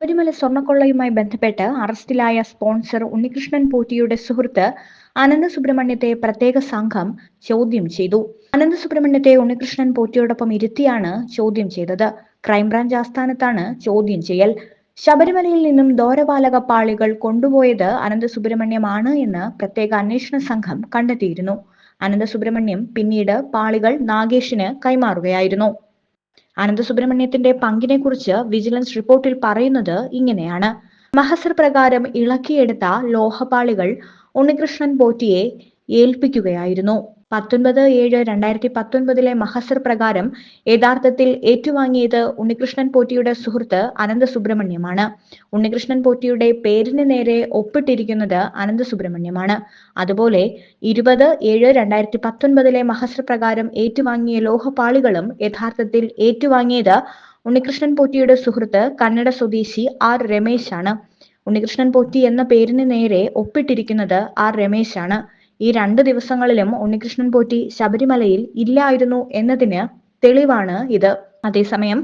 ശബരിമല സ്വർണക്കൊള്ളയുമായി ബന്ധപ്പെട്ട് അറസ്റ്റിലായ സ്പോൺസർ ഉണ്ണികൃഷ്ണൻ പോറ്റിയുടെ സുഹൃത്ത് അനന്ത സുബ്രഹ്മണ്യത്തെ പ്രത്യേക സംഘം ചോദ്യം ചെയ്തു. അനന്ത സുബ്രഹ്മണ്യത്തെ ഉണ്ണികൃഷ്ണൻ പോറ്റിയോടൊപ്പം ഇരുത്തിയാണ് ചോദ്യം ചെയ്തത്. ക്രൈംബ്രാഞ്ച് ആസ്ഥാനത്താണ് ചോദ്യം ചെയ്യൽ. ശബരിമലയിൽ നിന്നും ദോരപാലക പാളികൾ കൊണ്ടുപോയത് അനന്ത സുബ്രഹ്മണ്യമാണ് എന്ന് പ്രത്യേക അന്വേഷണ സംഘം കണ്ടെത്തിയിരുന്നു. അനന്ത സുബ്രഹ്മണ്യം പിന്നീട് പാളികൾ നാഗേഷിന് കൈമാറുകയായിരുന്നു. അനന്തസുബ്രഹ്മണ്യത്തിന്റെ പങ്കിനെക്കുറിച്ച് വിജിലൻസ് റിപ്പോർട്ടിൽ പറയുന്നത് ഇങ്ങനെയാണ്. മഹസർ പ്രകാരം ഇളക്കിയെടുത്ത ലോഹപാളികൾ ഉണ്ണികൃഷ്ണൻ പോറ്റിയെ ഏൽപ്പിക്കുകയായിരുന്നു. പത്തൊൻപത് ഏഴ് രണ്ടായിരത്തി പത്തൊൻപതിലെ മഹസർ പ്രകാരം യഥാർത്ഥത്തിൽ ഏറ്റുവാങ്ങിയത് ഉണ്ണികൃഷ്ണൻ പോറ്റിയുടെ സുഹൃത്ത് അനന്ത സുബ്രഹ്മണ്യമാണ് ഉണ്ണികൃഷ്ണൻ പോറ്റിയുടെ പേരിന് നേരെ ഒപ്പിട്ടിരിക്കുന്നത് അനന്ത സുബ്രഹ്മണ്യമാണ് അതുപോലെ ഇരുപത് ഏഴ് രണ്ടായിരത്തി പത്തൊൻപതിലെ മഹസർ പ്രകാരം ഏറ്റുവാങ്ങിയ ലോഹപാളികളും യഥാർത്ഥത്തിൽ ഏറ്റുവാങ്ങിയത് ഉണ്ണികൃഷ്ണൻ പോറ്റിയുടെ സുഹൃത്ത് കന്നഡ സ്വദേശി ആർ രമേശാണ്. ഉണ്ണികൃഷ്ണൻ പോറ്റി എന്ന പേരിന് നേരെ ഒപ്പിട്ടിരിക്കുന്നത് ആർ രമേശാണ്. ഈ രണ്ട് ദിവസങ്ങളിലും ഉണ്ണികൃഷ്ണൻ പോറ്റി ശബരിമലയിൽ ഇല്ലായിരുന്നു എന്നതിന് തെളിവാണ് ഇത്. അതേസമയം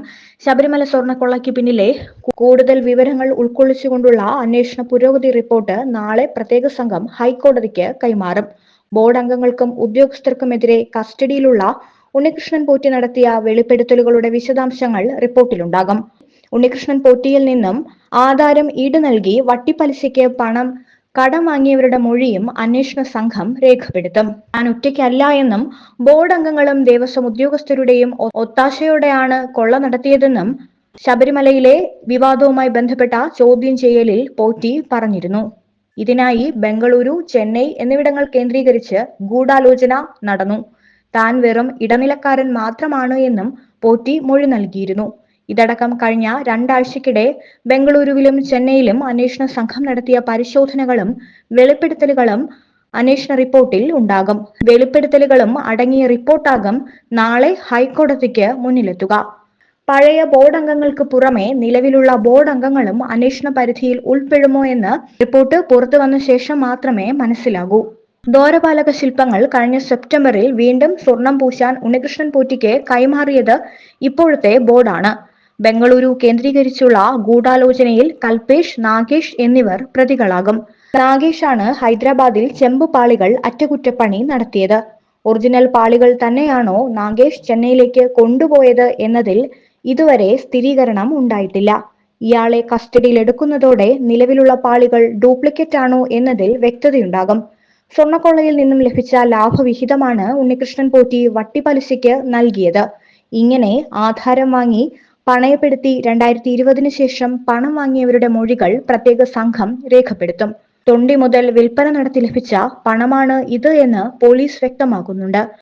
ശബരിമല സ്വർണക്കൊള്ളയ്ക്ക് പിന്നിലെ കൂടുതൽ വിവരങ്ങൾ ഉൾക്കൊള്ളിച്ചുകൊണ്ടുള്ള അന്വേഷണ പുരോഗതി റിപ്പോർട്ട് നാളെ പ്രത്യേക സംഘം ഹൈക്കോടതിക്ക് കൈമാറും. ബോർഡ് അംഗങ്ങൾക്കും ഉദ്യോഗസ്ഥർക്കുമെതിരെ കസ്റ്റഡിയിലുള്ള ഉണ്ണികൃഷ്ണൻ പോറ്റി നടത്തിയ വെളിപ്പെടുത്തലുകളുടെ വിശദാംശങ്ങൾ റിപ്പോർട്ടിലുണ്ടാകും. ഉണ്ണികൃഷ്ണൻ പൊട്ടിയിൽ നിന്നും ആധാരം ഈട് നൽകി വട്ടിപ്പലിശയ്ക്ക് പണം കടം വാങ്ങിയവരുടെ മൊഴിയും അന്വേഷണ സംഘം രേഖപ്പെടുത്തും. താൻ ഒറ്റയ്ക്കല്ല എന്നും ബോർഡ് അംഗങ്ങളും ദേവസ്വം ഉദ്യോഗസ്ഥരുടെയും ഒത്താശയോടെയാണ് കൊള്ള നടത്തിയതെന്നും ശബരിമലയിലെ വിവാദവുമായി ബന്ധപ്പെട്ട ചോദ്യം ചെയ്യലിൽ പോറ്റി പറഞ്ഞിരുന്നു. ഇതിനായി ബംഗളൂരു ചെന്നൈ എന്നിവിടങ്ങൾ കേന്ദ്രീകരിച്ച് ഗൂഢാലോചന നടന്നു. താൻ വെറും ഇടനിലക്കാരൻ മാത്രമാണ് എന്നും പോറ്റി മൊഴി നൽകിയിരുന്നു. ഇതടക്കം കഴിഞ്ഞ രണ്ടാഴ്ചക്കിടെ ബംഗളൂരുവിലും ചെന്നൈയിലും അന്വേഷണ സംഘം നടത്തിയ പരിശോധനകളും വെളിപ്പെടുത്തലുകളും അന്വേഷണ റിപ്പോർട്ടിൽ ഉണ്ടാകും. വെളിപ്പെടുത്തലുകളും അടങ്ങിയ റിപ്പോർട്ടാകും നാളെ ഹൈക്കോടതിക്ക് മുന്നിലെത്തുക. പഴയ ബോർഡ് അംഗങ്ങൾക്ക് പുറമെ നിലവിലുള്ള ബോർഡ് അംഗങ്ങളും അന്വേഷണ പരിധിയിൽ ഉൾപ്പെടുമോ എന്ന് റിപ്പോർട്ട് പുറത്തു വന്ന ശേഷം മാത്രമേ മനസ്സിലാകൂ. ദ്വാരപാലക ശില്പങ്ങൾ കഴിഞ്ഞ സെപ്റ്റംബറിൽ വീണ്ടും സ്വർണം പൂശാൻ ഉണ്ണികൃഷ്ണൻ പൂറ്റിക്ക് കൈമാറിയത് ഇപ്പോഴത്തെ ബോർഡാണ്. ബംഗളൂരു കേന്ദ്രീകരിച്ചുള്ള ഗൂഢാലോചനയിൽ കൽപേഷ് നാഗേഷ് എന്നിവർ പ്രതികളാകും. നാഗേഷാണ് ഹൈദരാബാദിൽ ചെമ്പ് പാളികൾ അറ്റകുറ്റപ്പണി നടത്തിയത്. ഒറിജിനൽ പാളികൾ തന്നെയാണോ നാഗേഷ് ചെന്നൈയിലേക്ക് കൊണ്ടുപോയത് എന്നതിൽ ഇതുവരെ സ്ഥിരീകരണം ഉണ്ടായിട്ടില്ല. ഇയാളെ കസ്റ്റഡിയിൽ എടുക്കുന്നതോടെ നിലവിലുള്ള പാളികൾ ഡ്യൂപ്ലിക്കേറ്റ് ആണോ എന്നതിൽ വ്യക്തതയുണ്ടാകും. സ്വർണക്കൊള്ളയിൽ നിന്നും ലഭിച്ച ലാഭവിഹിതമാണ് ഉണ്ണികൃഷ്ണൻ പോറ്റി വട്ടിപലിശയ്ക്ക് നൽകിയത്. ഇങ്ങനെ ആധാരം വാങ്ങി പണയപ്പെടുത്തി രണ്ടായിരത്തി ഇരുപതിനു ശേഷം പണം വാങ്ങിയവരുടെ മൊഴികൾ പ്രത്യേക സംഘം രേഖപ്പെടുത്തും. തൊണ്ടി മുതൽ വിൽപ്പന നടത്തി ലഭിച്ച പണമാണ് ഇത് എന്ന് പോലീസ് വ്യക്തമാക്കുന്നുണ്ട്.